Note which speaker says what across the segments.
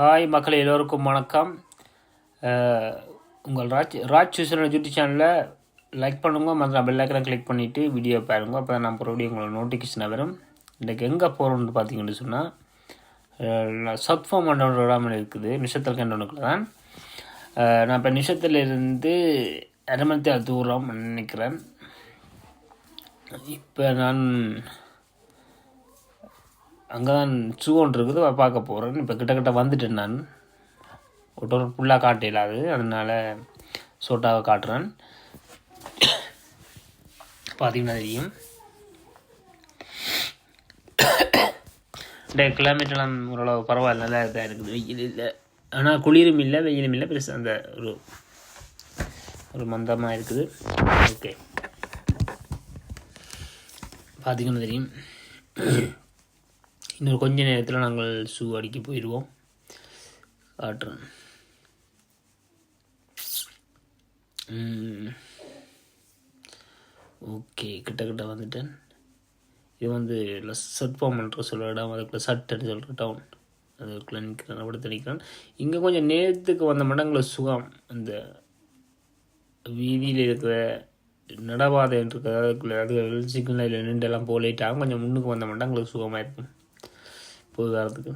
Speaker 1: Hi மக்கள் எல்லோருக்கும் வணக்கம். உங்கள் ராஜ் ராஜ் சூசனோட யூடியூப் சேனலில் லைக் பண்ணுங்க மற்ற பெல் ஐக்கனை கிளிக் பண்ணிவிட்டு வீடியோ பாருங்க. அப்போ தான் நான் மறுபடியும் உங்களுக்கு நோட்டிஃபிகேஷன் வரும். இன்றைக்கு எங்கே போகிறோம்னு பார்த்தீங்கன்னு சொன்னால் சப் ஃபார்ம் மண்டபம் விடாமல் இருக்குது. நிஷத்தில் கண்டனுக்குள்ள தான் நான் இப்போ நிஷத்திலிருந்து அரமத்தி தூரம் நினைக்கிறேன். இப்போ நான் அங்கே தான் சூ ஒன்று இருக்குது பார்க்க போகிறேன் இப்போ கிட்ட கிட்ட வந்துட்டேன் நான். ஒட்டோர் ஃபுல்லாக காட்ட அது. அதனால் சோட்டாவை காட்டுறேன். பார்த்தீங்கன்னா தெரியும். இந்த கிலோமீட்டர்லாம் ஓரளவு பரவாயில்ல. நல்லா இதாக இருக்குது. வெயில் இல்லை. ஆனால் குளிரும் இல்லை வெயிலும் இல்லை. பெருசு அந்த ஒரு ஒரு மந்தமாக இருக்குது. ஓகே பார்த்தீங்கன்னா தெரியும்? இன்னொரு கொஞ்ச நேரத்தில் நாங்கள் ஷூ அடிக்க போயிடுவோம் காட்டுறேன் ஓகே கிட்ட கிட்ட வந்துட்டேன். இது வந்து சட் ஃபார்ம்ன்ற சொல்கிற இடம் அதுக்குள்ள சட்டுன்னு சொல்கிற டவுன் அதுக்குள்ளே நிற்கிறேன் அப்படி நிற்கிறேன் இங்கே கொஞ்சம் நேரத்துக்கு வந்த மடங்களில் சுகம். அந்த வீதியில் இருக்கிற நடபாதை இருக்கிற அதுக்குள்ளே அது சிக்னல் நின்றுலாம் போலேட்டாக கொஞ்சம் முன்னுக்கு வந்த மடங்களுக்கு சுகமாக இருக்கும். போது வரதுக்கு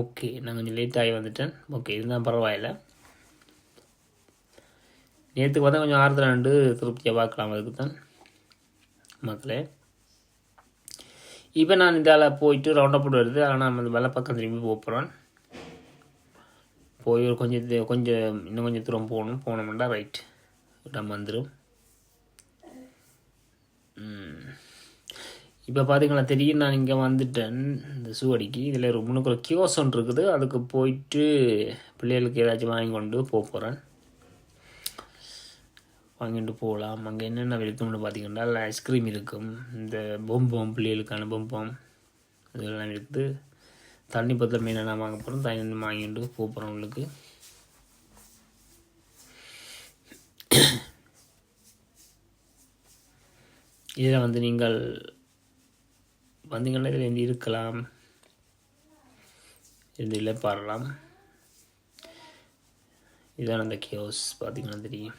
Speaker 1: ஓகே நான் கொஞ்சம் லேட் ஆகி வந்துட்டேன். ஓகே இதுதான் பரவாயில்ல. நேற்றுக்கு பார்த்தா கொஞ்சம் ஆறுதல் ஆண்டு திருப்தியாக பார்க்கலாம் அதுக்கு தான் மக்களே. இப்போ நான் இதால் போயிட்டு ரவுண்ட் அப் வருது. ஆனால் நம்ம அந்த வெள்ளை பக்கம் திரும்பி போக போய் ஒரு கொஞ்சம் கொஞ்சம் இன்னும் கொஞ்சம் தூரம் போகணும். போனோம்னா ரைட் இடம் வந்துடும் இப்போ பார்த்தீங்கன்னா தெரியும் நான் இங்கே வந்துட்டேன் இந்த சூவடிக்கு. இதில் ஒரு முன்னுக்கு ஒரு கியோஸ் ஒன்று இருக்குது. அதுக்கு போயிட்டு பிள்ளைகளுக்கு ஏதாச்சும் வாங்கி கொண்டு போக போகிறேன் வாங்கிட்டு போகலாம் அங்கே என்னென்ன இருக்கும்னு பார்த்தீங்கன்னா ஐஸ்கிரீம் இருக்கும். இந்த பொம்பம் பிள்ளைகளுக்கான பொம்பம் இதெல்லாம் இருக்குது. தண்ணி பத்திரம் மீன் என்ன வாங்க போகிறோம் தண்ணி வாங்கிட்டு போக போகிறோம் உங்களுக்கு. இதில் வந்து நீங்கள் வந்தீங்கன்னா இதில் இருந்து இருக்கலாம். இருந்து பாடலாம். இதான் அந்த கியோஸ் பார்த்தீங்கன்னா தெரியும்.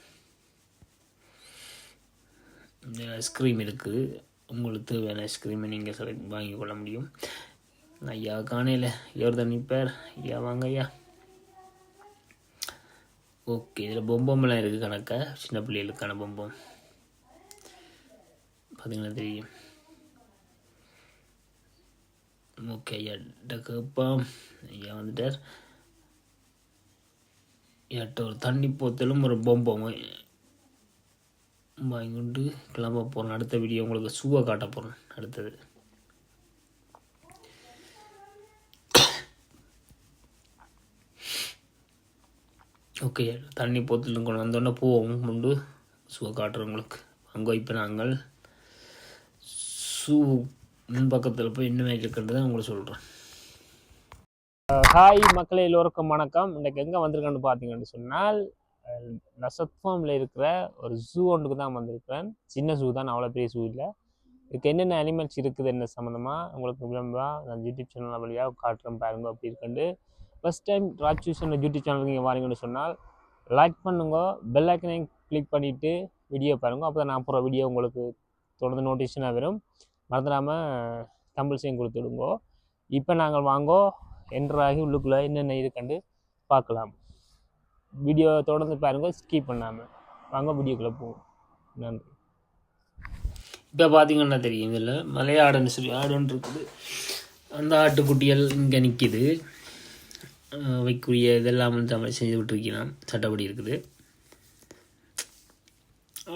Speaker 1: இந்த ஐஸ்கிரீம் இருக்குது உங்களுக்கு தேவையான ஐஸ்கிரீமை நீங்கள் செலக்ட் வாங்கி கொள்ள முடியும். ஐயா காணையில். எவர் தான் நிற்பார் ஐயா வாங்க ஐயா. ஓகே இதில் பொம்பம்லாம் இருக்குது கணக்கா? சின்ன பிள்ளைகளுக்கான பொம்பம். பார்த்தீங்கன்னா தெரியும். ஓகே ஐயா கேட்பாம் ஐயா வந்துட்டார் எட்ட ஒரு தண்ணி போத்தலும் ஒரு பொம்பம் வாங்கி கொண்டு கிளம்ப போகிறேன் அடுத்த வீடியோ உங்களுக்கு ஷூவை காட்ட போகிறேன் அடுத்தது ஓகே தண்ணி போத்தலும் கொண்டு வந்தோடனே போவோம் கொண்டு ஷூவை காட்டுறோம் உங்களுக்கு அங்கே இப்போ நாங்கள் ஷூ முன்பக்கத்தில் போய் என்ன இருக்குன்றதை உங்களுக்கு சொல்கிறேன் ஹாய் மக்களே எல்லோருக்கும் வணக்கம். இன்றைக்கு எங்கே வந்திருக்கேன்னு பார்த்தீங்கன்னு சொன்னால் நசத் இருக்கிற ஒரு ஜூ ஒன்றுக்கு தான் வந்திருக்கிறேன். சின்ன ஜூ தான் அவ்வளோ பெரிய ஜூ இல்லை. இதுக்கு என்னென்ன அனிமல்ஸ் இருக்குது என்ன சம்மந்தமாக உங்களுக்கு விளம்பா நான் யூடியூப் சேனல் வழியாக காட்டுறேன் பாருங்க அப்படி இருக்குண்டு ஃபஸ்ட் டைம் ராஜ்யூஷன் யூடியூப் சேனலுக்கு நீங்கள் வாரீங்கன்னு சொன்னால் லைக் பண்ணுங்க பெல் ஐக்கனையும் கிளிக் பண்ணிவிட்டு வீடியோ பாருங்க. அப்போ தான் நான் போகிற வீடியோ உங்களுக்கு தொடர்ந்து நோட்டிஃபிகேஷனாக வரும். மறந்துடாமல் தம்பிள்ஸையும் கொடுத்துடுங்கோ இப்போ நாங்கள் வாங்கோ என்ட்ராகி உள்ளுக்குள்ளே என்னென்ன இருக்குன்னு பார்க்கலாம். வீடியோ தொடர்ந்து பாருங்க ஸ்கிப் பண்ணாமல் வாங்க வீடியோக்குள்ளே போவோம். நன்றி. இப்போ பார்த்தீங்கன்னா தெரியும்? இதில் மலையாடுன்னு சொல்லி ஆடுன்னு இருக்குது. அந்த ஆட்டுக்குட்டிகள் இங்கே நிற்கிது வைக்கூடிய இதெல்லாம் தமிழ் செஞ்சு விட்டுருக்கலாம். சட்டப்படி இருக்குது.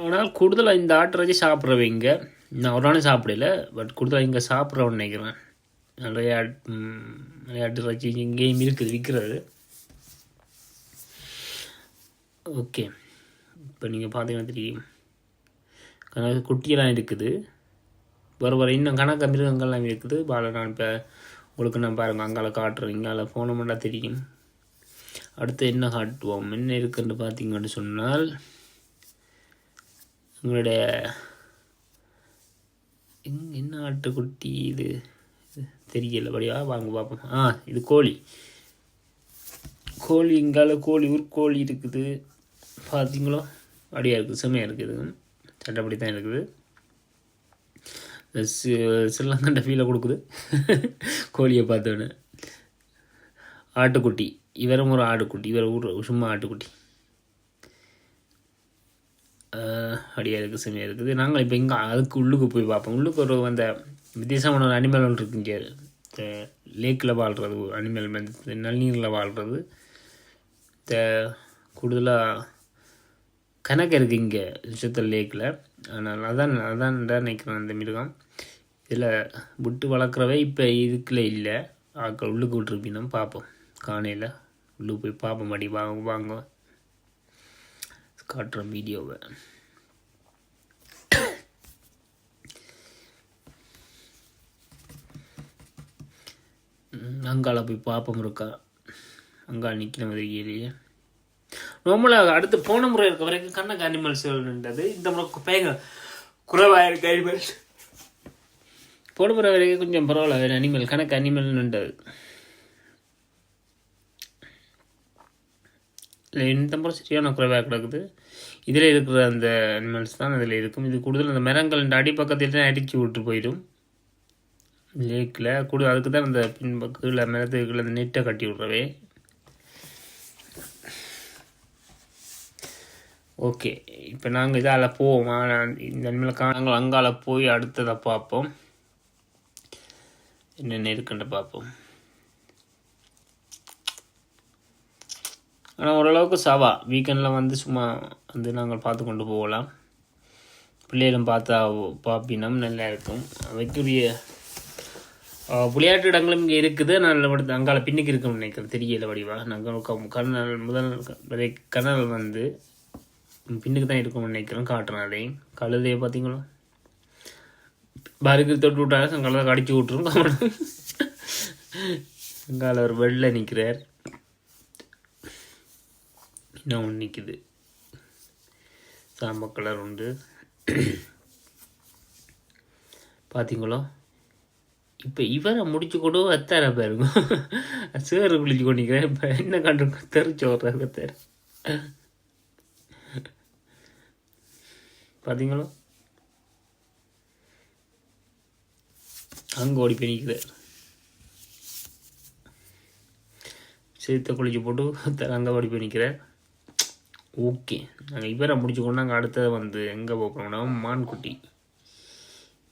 Speaker 1: ஆனால் கூடுதலாக இந்த ஆட்டை வச்சு சாப்பிட்றவங்க நான் ஒரு நாளும் சாப்பிடல பட் கொடுத்தா இங்கே சாப்பிட்றோன்னு நினைக்கிறேன். நிறையா விளையாட்டு வச்சு இங்கேயும் இருக்குது விற்கிறது ஓகே இப்போ நீங்கள் பார்த்தீங்கன்னா தெரியும். கணக்கு குட்டியெல்லாம் இருக்குது. வர வர இன்னும் கணக்க மிருகங்கள்லாம் இருக்குது. பால நான் இப்போ உங்களுக்கு நான் பாருங்கள் அங்கால காட்டுறேன். இங்கால போனோம்னா தெரியும். அடுத்து என்ன காட்டுவோம்? என்ன இருக்குன்னு பார்த்தீங்கன்னு சொன்னால் உங்களுடைய எங் என்ன ஆட்டுக்குட்டி இது? தெரியல. படியா வாங்க பார்ப்போம் ஆ இது கோழி. கோழி இங்கால கோழி ஊர் கோழி இருக்குது. பார்த்தீங்களோ அப்படியா இருக்குது செம்மையாக இருக்குது சட்டப்படி தான் இருக்குது. இந்த ஃபீலை கொடுக்குது. கோழியை பார்த்தோன்னே. ஆட்டுக்குட்டி. இவரும் ஒரு ஆட்டுக்குட்டி. இவர் ஊர் சும்மா ஆட்டுக்குட்டி. அப்படியே இருக்குது செம்மையாக இருக்குது. நாங்கள் இப்போ இங்கே அதுக்கு உள்ளுக்கு போய் பார்ப்போம். உள்ளுக்கு ஒரு அந்த வித்தியாசமான ஒரு அனிமல் ஒன்று இருக்குது இங்கே. இந்த லேக்கில் வாழ்கிறது அனிமல் வந்து நன்னீரில் வாழ்கிறது இந்த கூடுதலாக கணக்கு இருக்குது இங்கே சுத்தல் லேக்கில் ஆனால் அதான் அதான் நினைக்கிறேன் அந்த மிருகம். இதில் விட்டு வளர்க்குறவே இப்போ இதுக்குள்ளே இல்லை. ஆக்கள் உள்ளுக்கு விட்டுருப்பீங்க பார்ப்போம். காணையில் உள்ளுக்கு போய் பார்ப்போம். மடி வாங்க வாங்க. காட்டுறேன் வீடியோவை. அங்கால போய் பார்ப்போம் இருக்கா அங்கால் நிற்கிற மாதிரி இல்லையே நார்மலாக அடுத்து போன முறை இருக்க வரைக்கும் கண்ணக்கு அனிமல்ஸ் நின்றது. இந்த முறை பேங்க குறைவாக இருக்க அனிமல்ஸ் போன முறை வரைக்கும் கொஞ்சம் பரவாயில்ல வேறு அனிமல் கணக்கு அனிமல் நின்றது. இல்லை இந்த முறை சரியான குறைவாக கிடக்குது. இதில் இருக்கிற அந்த அனிமல்ஸ் தான் அதில் இருக்கும். இது கூடுதல் அந்த மரங்கள் இந்த அடிப்பக்கத்தில் தான் அடிச்சு விட்டு போயிடும். லேக்கில் கூட அதுக்கு தான் அந்த பின்பக்கம் கீழே மரத்துக்கு கீழே அந்த நெட்டை கட்டி விட்றவே. ஓகே இப்போ நாங்கள் இதால் போவோம்? இந்த அனிமலுக்காக நாங்கள் அங்கால போய் அடுத்ததை பார்ப்போம். என்னென்ன இருக்குன்னு பார்ப்போம். ஆனால் ஓரளவுக்கு சவா. வீக்கெண்டில் வந்து சும்மா வந்து நாங்கள் பார்த்து கொண்டு போகலாம். பிள்ளைகளும் பார்த்தா பார்ப்பினம் நல்லா இருக்கும். அவைக்குரிய விளையாட்டு இடங்களும் இங்கே இருக்குது. நான் அங்கால பின்னுக்கு இருக்கும்னு நினைக்கிறேன். தெரியல வடிவா நாங்கள் கர்னல் முதல் வரை கர்னல் வந்து பின்னுக்கு தான் இருக்கும்னு நினைக்கிறேன். காட்டுறேன். அதையும் கழுதையை பார்த்தீங்களா? பாருக்கு தொட்டு விட்டாங்க கழுதை கடிச்சு விட்டுரும் அங்கால ஒரு வெளில நிற்கிறார். இன்னும் ஒன்று நிற்குது சாம்ப கலர் உண்டு. பார்த்தீங்களோ இப்போ இவரை முடிச்சு கூட அத்தாரா பாருங்க சேறு குளிச்சு கொண்டிக்கிறேன் இப்போ என்ன கண்டு தெரிச்சு வர்றாரு கத்தார் பார்த்தீங்களோ அங்கே ஓடி போய் நிற்கிறார் சேர்த்த குளிச்சு போட்டு அங்கே ஓடி போய் நிற்கிறார் ஓகே. நாங்கள் இவரை முடிச்சு நாங்கள் அடுத்தது வந்து எங்கே போகிறோம்னா மான்குட்டி.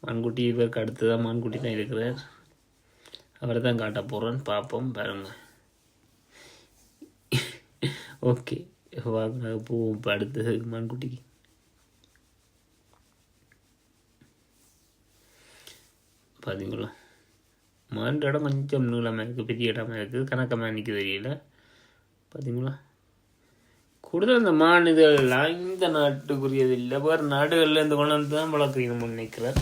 Speaker 1: மான்குட்டி இவருக்கு அடுத்ததாக மான்குட்டி தான் இருக்கிறார். அவரை தான் காட்ட போகிறோன்னு பார்ப்போம் பாருங்க. ஓகே வாங்க போவோம் இப்போ அடுத்தது மான்குட்டிக்கு பார்த்தீங்களா மான்ற இடம் கொஞ்சம் நீளமாக இருக்குது பெரிய இடமா இருக்குது கணக்கமாக நிற்க தெரியல. பார்த்தீங்களா கூடுதல் இந்த மாநிலங்கள்லாம் இந்த நாட்டுக்குரியது இல்லை வேறு நாடுகளில் இந்த குணத்தை தான் வளர்க்குறீங்க நினைக்கிறேன்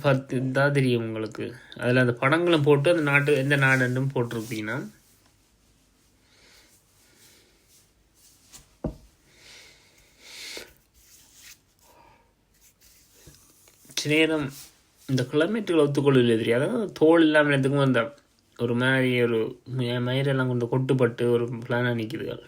Speaker 1: பார்த்து தான் தெரியும் உங்களுக்கு அதில் அந்த படங்களும் போட்டு அந்த நாட்டு எந்த நாடுன்னு போட்டிருப்பீங்கன்னா சில நேரம் இந்த கிலோமீட்டர்கள் ஒத்துக்கொள்ளவில்லை தெரியாது தோல் இல்லாமல் எதுக்கும் அந்த ஒரு மாதிரி ஒரு மயிரெல்லாம் கொண்டு கொட்டுப்பட்டு ஒரு பிளானாக நிற்கிதுகள்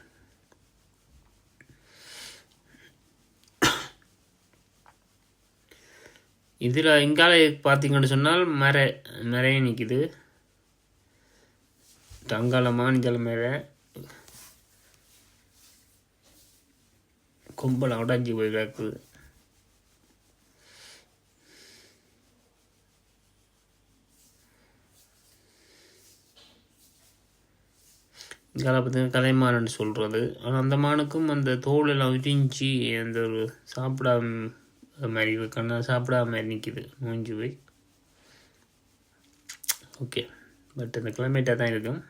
Speaker 1: இதில் இங்கால பார்த்தீங்கன்னு சொன்னால் மறை நிறைய நிற்கிது தங்கால மாஞ்சல மேலே கொம்பளம் உடஞ்சி போய் கிடக்குது. இங்கால பார்த்தீங்கன்னா கலைமானன்னு சொல்கிறது ஆனால் அந்த மானுக்கும் அந்த தோல் எல்லாம் உரிஞ்சி அந்த ஒரு சாப்பிடாம அது மாதிரி கண்ணா சாப்பிடாம நிற்கிது மூஞ்சி போய். ஓகே பட் அந்த கிளைமேட்டாக தான் இருக்கும்.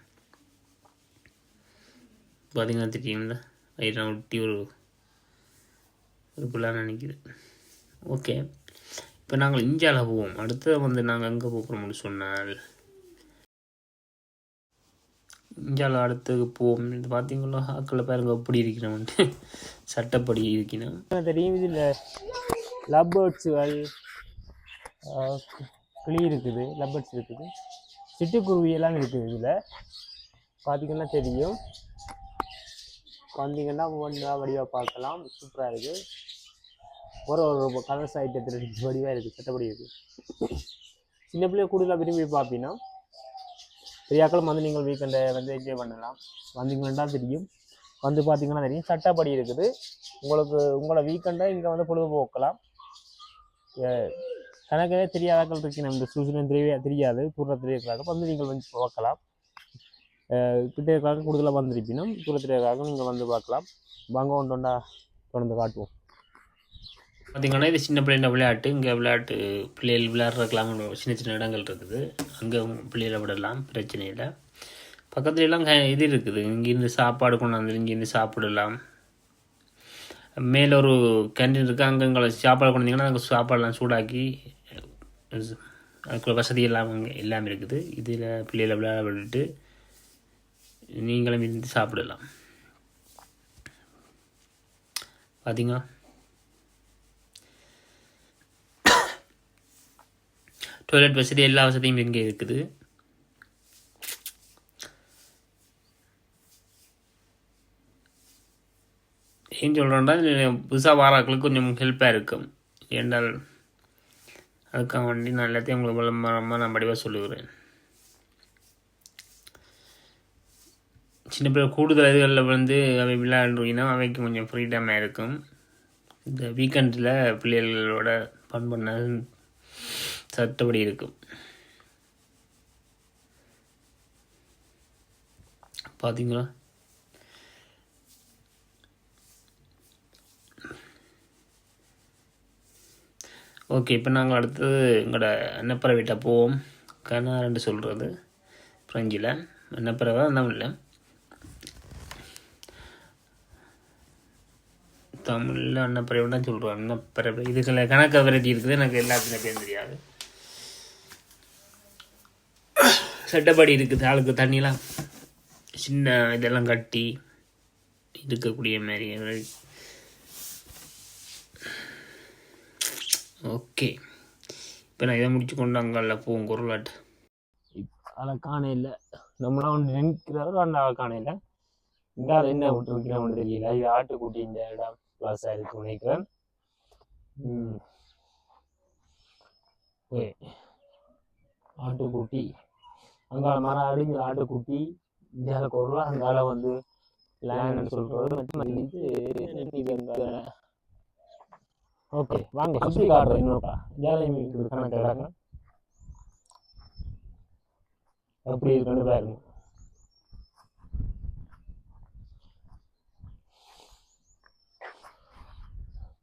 Speaker 1: பார்த்தீங்கன்னா தெரியும்ல? வயிறான் ஒட்டி ஒரு ஒரு பிள்ளான நிற்கிது ஓகே இப்போ நாங்கள் இந்தியாவில் போவோம். அடுத்து வந்து நாங்கள் எங்கே போகிறோம்னு சொன்னால் இந்தியாவில் அடுத்து போவோம். இது பார்த்தீங்களா ஆக்களை பாருங்க எப்படி இருக்கிறவன்ட்டு. சட்டப்படி இருக்கிறோம் தெரியும்? இதில் லவ் பேர்ட்ஸுகள் கிளி இருக்குது லப்பர்ஸ் இருக்குது. சிட்டுக்குருவியெல்லாம் இருக்குது இதில். பார்த்தீங்கன்னா தெரியும். வந்தீங்கன்னா ஒன்றா வடிவாக பார்க்கலாம். சூப்பராக இருக்குது ஒரு ஒரு கலர்ஸ் ஐட்டத்தில் வடிவாக இருக்குது சட்டப்படி இருக்குது சின்ன பிள்ளைய கூடுதலாக விரும்பி பார்ப்பீங்கன்னா பெரியாக்களும் வந்து நீங்கள் வீக்கெண்டை வந்து என்ஜாய் பண்ணலாம். வந்தீங்கன்னா தெரியும். வந்து பார்த்தீங்கன்னா தெரியும். சட்டப்படி இருக்குது. உங்களுக்கு உங்களோட வீக்கெண்டை இங்கே வந்து பொழுதுபோக்கலாம். கணக்கவே தெரியாதாக்கள் இருக்கு இந்த சூழ்நிலை தெரியவே தெரியாது. தூரத்தில் இருக்கிறாங்க வந்து நீங்கள் வந்து பார்க்கலாம். கிட்டே இருக்கிறாங்க கூடுதலாக வந்திருப்பினும் தூரத்தில் இருக்கிறாங்க நீங்கள் வந்து பார்க்கலாம். வாங்க ஒன்று ஒன்றா தொடர்ந்து காட்டுவோம். பார்த்திங்கன்னா இது சின்ன பிள்ளைங்க விளையாட்டு இங்கே விளையாட்டு பிள்ளைகள் விளையாடுறதுக்கெல்லாம் சின்ன சின்ன இடங்கள் இருக்குது. அங்கே பிள்ளைகளை விடலாம் பிரச்சனை இல்லை. பக்கத்துலலாம் க- இது இருக்குது. இங்கேருந்து சாப்பாடு கொண்டாந்து இங்கேருந்து சாப்பிடலாம். மேலே ஒரு கேன்டீன் இருக்குது அங்கே இங்கே சாப்பாடு வந்தீங்கன்னா அங்கே சாப்பாடெல்லாம் சூடாக்கி அதுக்குள்ள வசதி எல்லாம் அங்கே எல்லாமே இருக்குது. இதில் பிள்ளைகளை விளையாட விட்டுட்டு நீங்களும் இருந்து சாப்பிடலாம். பார்த்தீங்களா டாய்லெட் வசதி எல்லா வசதியும் இங்கே இருக்குது. ஏன் சொல்கிறேன்னா புதுசாக வாராக்களுக்கு கொஞ்சம் ஹெல்ப்பாக இருக்கும். ஏன்றால் அதுக்காக வேண்டி நான் எல்லாத்தையும் உங்களுக்கு விளம்பரமாக நான் படிவாக சொல்லுகிறேன் சின்ன பிள்ளை கூடுதல் இதுகளில் வந்து அவை விளையாடுறீங்கன்னா அவைக்கு கொஞ்சம் ஃப்ரீடமாக இருக்கும். இந்த வீக்கெண்டில் பிள்ளைகளோட ஃபன் பண்ண சட்டப்படி இருக்கும். பார்த்தீங்களா ஓகே இப்போ நாங்கள் அடுத்தது எங்களோட அன்னப்பறவைட்ட போவோம். கனாரண்டு சொல்கிறது ஃப்ரெஞ்சில் அன்னப்பறவை தமிழில் தமிழில் அன்னப்பறவை தான் சொல்கிறோம் அன்னப்பறவை இதுகளை கணக்கு வெரைட்டி இருக்குது. எனக்கு எல்லாத்துக்குமே பேர் தெரியாது. சட்டப்படி இருக்குது ஆளுக்கு தண்ணிலாம். சின்ன இதெல்லாம் கட்டி இருக்கக்கூடிய மாதிரி. ஓகே. இப்போ நான் இதை முடிச்சு கொண்டு அங்கே போவோம் குரலாட்டு. அதில் காண இல்லை. நம்மளாம் ஒன்று நினைக்கிறவர் அந்த ஆள் காண இல்லை. இந்த ஆள் என்ன விட்டு வைக்கிறான்னு தெரியல. இது ஆட்டுக்குட்டி இந்த இடம் ப்ளஸ் இருக்கு நினைக்கிறேன். ஓகே. ஆட்டுக்குட்டி. அங்கால அடிஞ்ச ஆட்டுக்குட்டி இந்த குரலா அங்கால வந்து லேண்ட் சொல்றது மற்றும் இது இது அங்கால ஓகே வாங்க. சுற்றி காட்டுறேன் இன்னொருக்கா ஜாலியம் இருக்குது கணக்கு எப்படி இருக்குன்னு பாருங்க.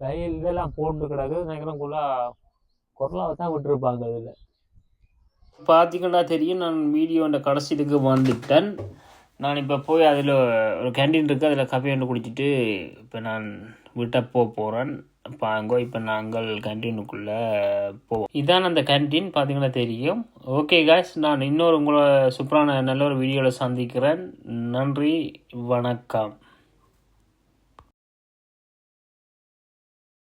Speaker 1: ரயில் இதெல்லாம் போட்டு கிடக்கு நினைக்கிறேன் குள்ளா குரலாவை தான் விட்டுருப்பாங்க அதில். பார்த்தீங்கன்னா தெரியும். நான் வீடியோட கடைசிக்கு வந்துட்டேன். நான் இப்போ போய் அதில் ஒரு கேண்டீன் இருக்குது அதில் காஃபி ஒன்று குடிச்சிட்டு இப்போ நான் விட்ட போக போகிறேன் பாங்கோ இப்போ நாங்கள் கேன்டீனுக்குள்ளே போவோம். இதான் அந்த கேன்டீன் பார்த்தீங்கன்னா தெரியும். ஓகே காய்ஸ் நான் இன்னொரு உங்களை சூப்பரான நல்ல ஒரு வீடியோவில் சந்திக்கிறேன். நன்றி வணக்கம்.